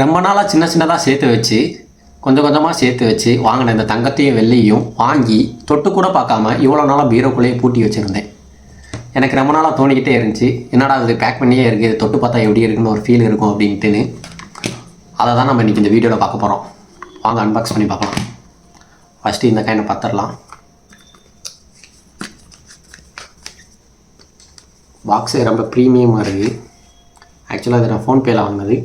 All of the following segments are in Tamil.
ரொம்ப நாளாக சின்ன சின்னதாக சேர்த்து வச்சு கொஞ்சம் கொஞ்சமாக சேர்த்து வச்சு வாங்கின இந்த தங்கத்தையும் வெள்ளியும் வாங்கி தொட்டு கூட பார்க்காம இவ்வளோ நாளாக பீரோக்குள்ளேயே பூட்டி வச்சுருந்தேன். எனக்கு ரொம்ப நாளாக தோணிக்கிட்டே இருந்துச்சு. என்னடா அது பேக் பண்ணியே இருக்குது இது தொட்டு பார்த்தா எப்படி இருக்குன்னு ஒரு ஃபீல் இருக்கும் அப்படின்ட்டுன்னு. அதை தான் நம்ம இன்றைக்கி இந்த வீடியோவில் பார்க்க போகிறோம் வாங்க அன்பாக்ஸ் பண்ணி பார்க்கலாம். ஃபஸ்ட்டு இந்த கைனை பார்த்துடலாம். பாக்ஸு ரொம்ப ப்ரீமியமாக இருக்குது ஆக்சுவலாக இது நான் ஃபோன்பேயில் வாங்கினது.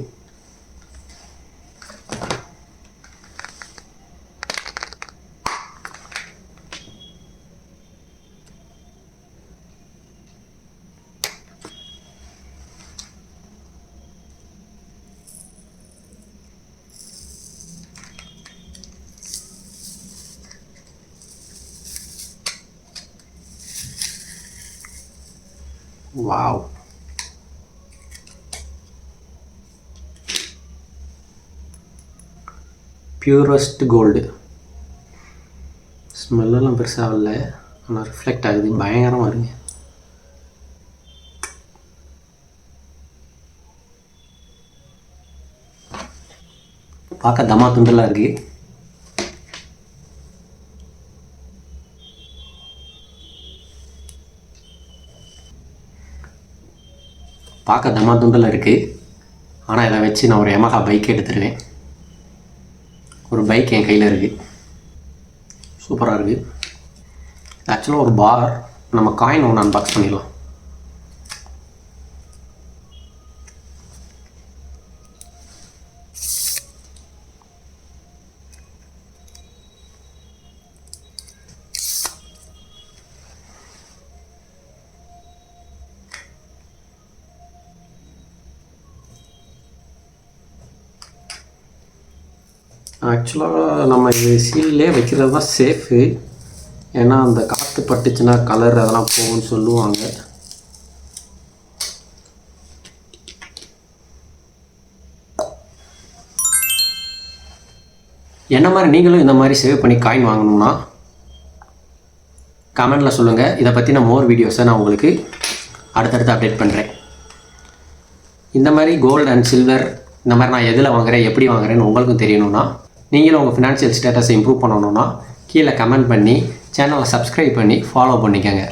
வாவ் பியூரஸ்ட் கோல்டு ஸ்மெல்லெல்லாம் பெருசாக இல்லை ஆனால் ரிஃப்ளெக்ட் ஆகுது. பயங்கரமாக இருக்கு பார்க்க தமா துண்டலாக இருக்குது பார்க்க தம்மா துண்டில் இருக்குது ஆனால் இதை வச்சு நான் ஒரு Yamaha பைக் எடுத்துருவேன். ஒரு பைக் என் கையில் இருக்குது சூப்பராக இருக்குது ஆக்சுவலாக ஒரு பார் நம்ம காயின் ஒன்று அன்பாக்ஸ் பண்ணிடலாம். ஆக்சுவலாக நம்ம இது சீல்லே வைக்கிறது தான் சேஃபு ஏன்னா அந்த காற்று பட்டுச்சுன்னா கலர் அதெல்லாம் போகும்னு சொல்லுவாங்க. என்ன மாதிரி நீங்களும் இந்த மாதிரி சேவ் பண்ணி காயின் வாங்கணும்னா கமெண்டில் சொல்லுங்கள் இதை பற்றின மோர் வீடியோஸை நான் உங்களுக்கு அடுத்தடுத்து அப்டேட் பண்ணுறேன் இந்த மாதிரி கோல்டு அண்ட் சில்வர் இந்த மாதிரி நான் எதில் வாங்குறேன் எப்படி வாங்குறேன்னு உங்களுக்கும் தெரியணும்னா நீங்களும் உங்கள் ஃபினான்ஷியல் ஸ்டேட்டஸை இம்ப்ரூவ் பண்ணணுன்னா கீழே கமெண்ட் பண்ணி சேனலை சப்ஸ்கிரைப் பண்ணி ஃபாலோ பண்ணிக்கோங்க.